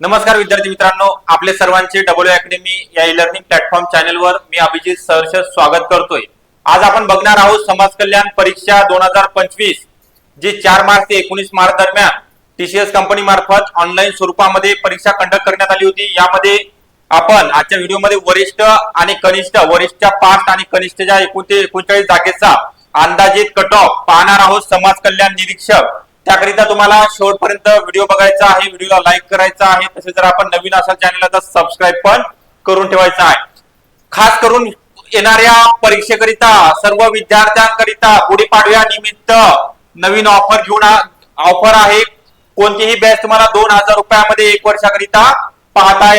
नमस्कार विद्यार्थी मित्रांनो आपले सर्वांचे डब्ल्यू अकॅडमी या ई लर्निंग प्लॅटफॉर्म चॅनलवर मी अभिजित सहर्ष स्वागत करतोय. आज आपण बघणार आहोत समाज कल्याण परीक्षा दोन हजार पंचवीस जी चार मार्च ते एकोणीस मार्च दरम्यान टीसीएस कंपनी मार्फत ऑनलाईन स्वरूपामध्ये परीक्षा कंडक्ट करण्यात आली होती. यामध्ये आपण आजच्या व्हिडिओमध्ये वरिष्ठ आणि कनिष्ठ वरिष्ठच्या पाच आणि कनिष्ठच्या एकोणते एकोणचाळीस जागेचा अंदाजित कट ऑफ पाहणार आहोत समाज कल्याण निरीक्षक. त्याकरिता तुम्हाला शेवटपर्यंत व्हिडिओ बघायचा आहे व्हिडिओला लाईक करायचा आहे तसेच जर आपण नवीन असाल चॅनलला तर सबस्क्राईब पण करून ठेवायचा आहे. खास करून येणाऱ्या परीक्षेकरिता सर्व विद्यार्थ्यांकरिता गुढीपाडव्या निमित्त नवीन ऑफर घेऊन ऑफर आहे. कोणतीही बॅच तुम्हाला दोन हजार रुपयामध्ये एक वर्षाकरिता पाहता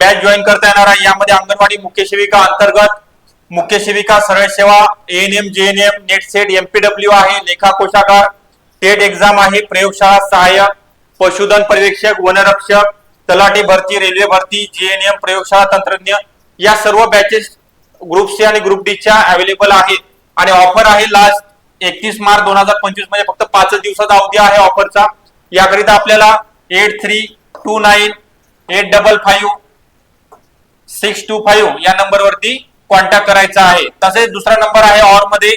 बॅच जॉईन करता येणार आहे. यामध्ये अंगणवाडी मुख्य सेविका अंतर्गत मुख्य सेविका सरळ सेवा ANM JNM NET SET MPW आहे. लेखा कोशागार टेट एक्झाम आहे प्रयोगशाळा सहाय्यक पशुधन पर्यवेक्षक वनरक्षक तलाठी भरती रेल्वे भरती जीएनएम प्रयोगशाळा तंत्रज्ञ या सर्व बॅचेस ग्रुप सी आणि ग्रुप डी च्या अवेलेबल आहेत. आणि ऑफर आहे लास्ट एकतीस मार्च दोन हजार पंचवीसमध्ये फक्त पाच दिवसाचा अवधी आहे ऑफरचा याकरिता आपल्याला eight three two nine eight double five six two five या नंबरवरती कॉन्टॅक्ट करायचा आहे. तसेच दुसरा नंबर आहे ऑरमध्ये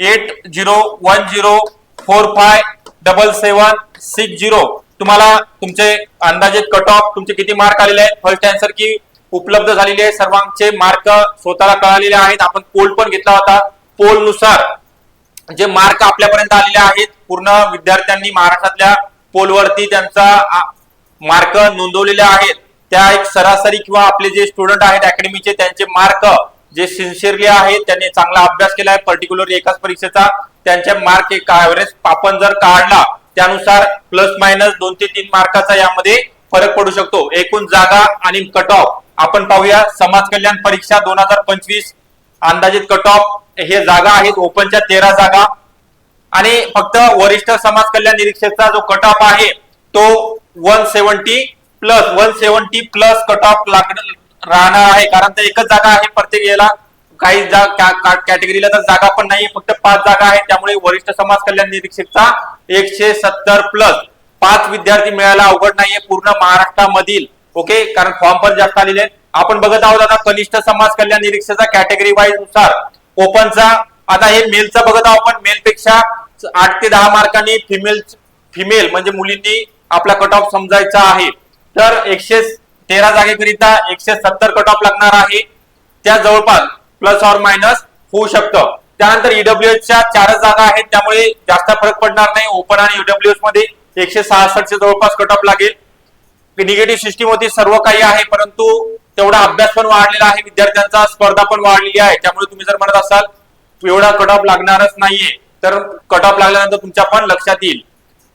eight zero one zero four five double seven six zero. तुम्हाला तुमचे अंदाजे कट ऑफ तुमचे किती मार्क आलेले आहेत? फर्स्ट आन्सर की उपलब्ध झालेले आहे सर्वांचे मार्क स्वतःला कळालेले आहेत. आपण पोल पण घेतला होता. पोलनुसार जे मार्क आपल्यापर्यंत आलेले आहेत पूर्ण विद्यार्थ्यांनी महाराष्ट्रातल्या पोलवरती त्यांचा मार्क नोंदवलेले आहेत. त्या एक सरासरी किंवा आपले जे स्टुडंट आहेत अकॅडमीचे त्यांचे मार्क जे सिन्सिअरली आहेत त्यांनी चांगला अभ्यास केला आहे पर्टिक्युलर एकाच परीक्षेचा त्यांचे मार्क एक ऍव्हरेज आपण जर काढला त्यानुसार प्लस मायनस दोन ते तीन मार्काचा यामध्ये फरक पडू शकतो. एकूण जागा आणि कट ऑफ आपण पाहूया समाज कल्याण परीक्षा दोन हजार पंचवीस अंदाजित कट ऑफ हे जागा आहेत ओपनच्या तेरा जागा. आणि फक्त वरिष्ठ समाज कल्याण निरीक्षकचा जो कट ऑफ आहे तो one seventy plus one seventy plus cut off राहणार आहे. कारण तर एकच जागा आहे प्रत्येक याला. काही कॅटेगरीला तर जागा पण नाही फक्त पाच जागा आहेत. त्यामुळे वरिष्ठ समाज कल्याण निरीक्षकचा एकशे सत्तर प्लस पाच विद्यार्थी मिळायला अवघड नाहीये पूर्ण महाराष्ट्रामधील ओके कारण फॉर्म पण जास्त आलेले आहेत. आपण बघत आहोत आता कनिष्ठ समाज कल्याण निरीक्षकचा कॅटेगरी वाईजनुसार ओपनचा आता हे मेलचा बघत आहोत आपण. मेल पेक्षा आठ ते दहा मार्कांनी फिमेल फिमेल म्हणजे मुलींनी आपला कट ऑफ समजायचा आहे. तर एकशे तेरा जागेकरिता एकशे सत्तर कट ऑफ लागणार आहे. त्या जवळपास प्लस ऑर मायनस होऊ शकतं. त्यानंतर ईडब्ल्यूएसच्या चारच जागा आहेत त्यामुळे जास्त फरक पडणार नाही. ओपन आणि ईडब्ल्यूएसमध्ये एकशे सहासष्टच्या जवळपास कट ऑफ लागेल. निगेटिव्ह सिस्टीम होती सर्व काही आहे परंतु तेवढा अभ्यास पण वाढलेला आहे. विद्यार्थ्यांचा स्पर्धा पण वाढलेली आहे. त्यामुळे तुम्ही जर म्हणत असाल एवढा कट ऑफ लागणारच नाहीये तर कट ऑफ लागल्यानंतर तुमच्या पण लक्षात येईल.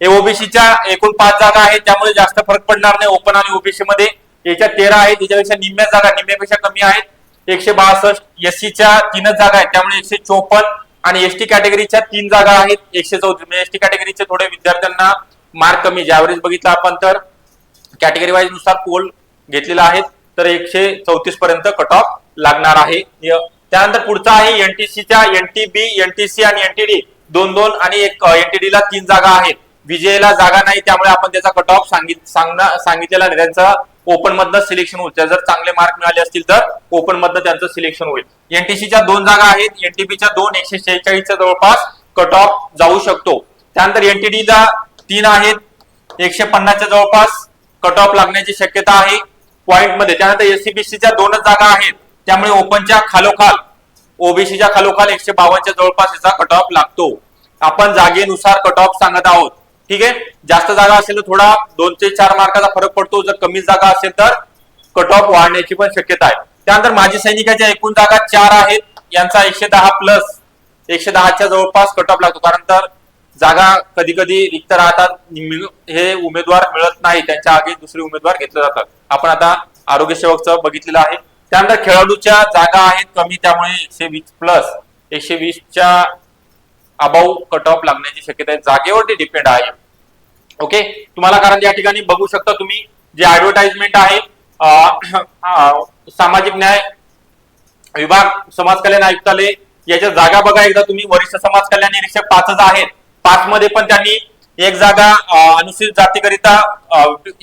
हे एकूण पाच जागा आहेत त्यामुळे जास्त फरक पडणार नाही. ओपन आणि ओबीसी मध्ये याच्या तेरा आहेत त्याच्यापेक्षा निम्म्या जागा निम्म्यापेक्षा कमी आहेत. एकशे बासष्ट एससीच्या तीनच जागा आहेत. त्यामुळे एकशे चोपन्न आणि एसटी कॅटेगरीच्या तीन जागा आहेत. एकशे चौतीस म्हणजे एसटी कॅटेगरीचे थोडे विद्यार्थ्यांना मार्क कमी जे ऍव्हरेज बघितलं आपण तर कॅटेगरी वाईजनुसार पोल घेतलेला आहे तर एकशे चौतीस पर्यंत कट ऑफ लागणार आहे. त्यानंतर पुढचा आहे एनटीसीच्या एनटीबी एनटीसी आणि एनटीडी दोन दोन आणि एक एनटीडी ला तीन जागा आहेत. विजयला जागा नाही त्यामुळे आपण त्याचा कट ऑफ सांगितलेला नाही त्यांचा ओपन मधनं सिलेक्शन होईल. जर चांगले मार्क मिळाले असतील तर ओपन मधनं त्यांचं सिलेक्शन होईल. एनटीसीच्या दोन जागा आहेत. एनटीबीच्या दोन एकशे शेहेचाळीसच्या जवळपास कट ऑफ जाऊ शकतो. त्यानंतर एनटीडीला तीन आहेत. एकशे पन्नासच्या जवळपास कट ऑफ लागण्याची शक्यता आहे. पॉईंटमध्ये. त्यानंतर एससीबीसीच्या दोनच जागा आहेत. त्यामुळे ओपनच्या खालोखाल ओबीसीच्या खालोखाल एकशे बावनच्या जवळपास याचा कट ऑफ लागतो. आपण जागेनुसार कट ऑफ सांगत आहोत. ठीक आहे? जास्त जागा असेल तर थोडा दोन ते चार मार्काचा फरक पडतो. जर कमी जागा असेल तर कट ऑफ वाढण्याची पण शक्यता आहे. त्यानंतर माजी सैनिकाच्या एकूण जागा चार आहेत. यांचा एकशे दहा प्लस एकशे दहाच्या जवळपास कट ऑफ लागतो. कारण तर जागा कधी कधी रिक्त राहतात. हे उमेदवार मिळत नाही. त्यांच्या आगे दुसरे उमेदवार घेतले जातात. आपण आता आरोग्य सेवकचं बघितलेलं आहे. त्यानंतर खेळाडूच्या जागा आहेत कमी. त्यामुळे एकशे वीस प्लस एकशे वीसच्या अबाऊ कट ऑफ लागण्याची शक्यता आहे. जागेवरती डिपेंड आहे. ओके तुम्हाला कारण या ठिकाणी बघू शकता तुम्ही जे ऍडव्हर्टाइजमेंट आहे सामाजिक न्याय विभाग समाज कल्याण आयुक्तालय याच्या जागा बघा एकदा तुम्ही. वरिष्ठ समाज कल्याण निरीक्षक पाचच आहेत. पाच मध्ये पण त्यांनी एक जागा अनुसूचित जातीकरिता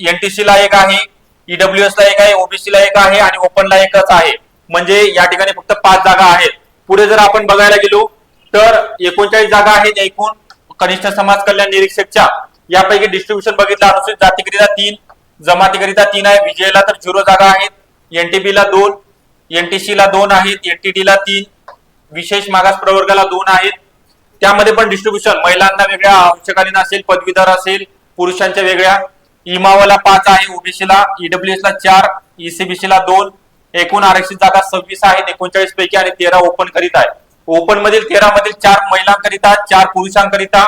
एनटीसी ला एक आहे ईडब्ल्यू एस ला एक आहे ओबीसी ला एक आहे आणि ओपन ला एकच आहे. म्हणजे या ठिकाणी फक्त पाच जागा आहेत. पुढे जर आपण बघायला गेलो तर एकोणचाळीस जागा आहेत एकूण कनिष्ठ समाज कल्याण निरीक्षकच्या. यापैकी डिस्ट्रीब्युशन बघितलं अनुसूचित जातीकरिता तीन जमातीकरिता तीन आहे. विजयला तर झिरो जागा आहेत. एनटीबी ला दोन एनटीसी ला दोन आहेत. एनटीटी ला तीन विशेष मागास प्रवर्गाला दोन आहेत. त्यामध्ये पण डिस्ट्रीब्युशन महिलांना वेगळ्या अंशकालीन असेल पदवीधर असेल पुरुषांच्या वेगळ्या. इमावाला पाच आहे ओबीसी ला ईडब्ल्यूएस ला चार ईसीबीसी ला दोन एकूण आरक्षित जागा सव्वीस आहेत एकोणचाळीस पैकी आणि तेरा ओपन करीत आहे. ओपन मधील तेरा मधील चार महिलांकरिता चार पुरुषांकरिता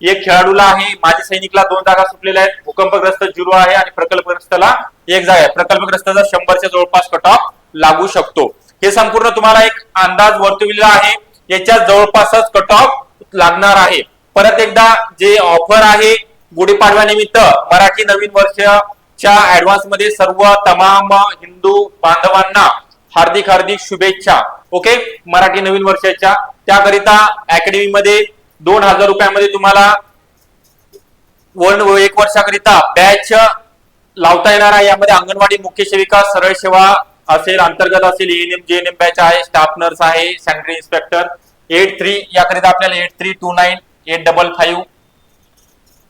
एक खेळाडूला आहे माजी सैनिकला दोन जागा सुटलेल्या आहेत. भूकंपग्रस्त झिरो आहे आणि प्रकल्पग्रस्तला एक जागा आहे. प्रकल्पग्रस्ताचा शंभरच्या जवळपास कट ऑफ लागू शकतो. हे संपूर्ण तुम्हाला एक अंदाज वर्तविलेला आहे. याच्या जवळपासच कट ऑफ लागणार आहे. परत एकदा जे ऑफर आहे गुढीपाडव्यानिमित्त मराठी नवीन वर्षच्या ऍडव्हान्समध्ये सर्व तमाम हिंदू बांधवांना हार्दिक हार्दिक शुभेच्छा. ओके मराठी नवीन वर्षाच्या. त्याकरिता अकॅडमीमध्ये दोन हजार रुपयामध्ये तुम्हाला वन एक वर्षाकरिता बॅच लावता येणार आहे. यामध्ये अंगणवाडी मुख्य सेविका सरळ सेवा असेल अंतर्गत असेल एएनएम जेएनएम बॅच आहे स्टाफ नर्स आहे सॅनिटरी इन्स्पेक्टर एट थ्री याकरिता आपल्याला eight three two nine eight double five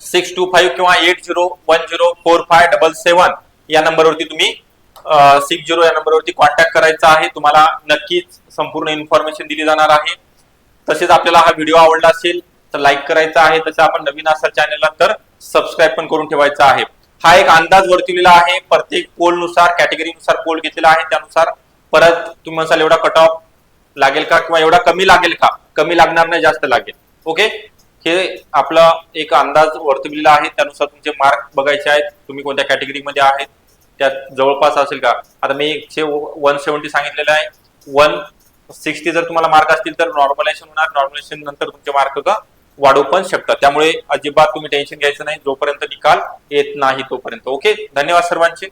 six two five किंवा eight zero one zero four five double seven या नंबरवरती तुम्ही सिक्स झिरो या नंबरवरती कॉन्टॅक्ट करायचा आहे. तुम्हाला नक्कीच संपूर्ण इन्फॉर्मेशन दिली जाणार आहे. तसेच आपल्याला हा व्हिडिओ आवडला असेल तर लाईक करायचा आहे. तसं आपण नवीन असाल चॅनलला तर सबस्क्राईब पण करून ठेवायचा आहे. हा एक अंदाज वर्तवलेला आहे. प्रत्येक पोलनुसार कॅटेगरीनुसार पोल घेतलेला आहे. त्यानुसार परत तुम्ही म्हणसाल एवढा कट ऑफ लागेल का किंवा एवढा कमी लागेल का? कमी लागणार नाही जास्त लागेल. ओके हे आपला एक अंदाज वर्तवलेला आहे. त्यानुसार तुमचे मार्क बघायचे आहेत. तुम्ही कोणत्या कॅटेगरीमध्ये आहेत? त्यात जवळपास असेल का? आता मी एकशे वन सेव्हन्टी सांगितलेलं आहे. वन सिक्स्टी जर तुम्हाला मार्क असतील तर नॉर्मलायझेशन होणार. नॉर्मलायझेशन नंतर तुमचे मार्क का वाढू पण शकतात. त्यामुळे अजिबात तुम्ही टेन्शन घ्यायचं नाही. जोपर्यंत निकाल येत नाही तोपर्यंत. ओके धन्यवाद सर्वांचे.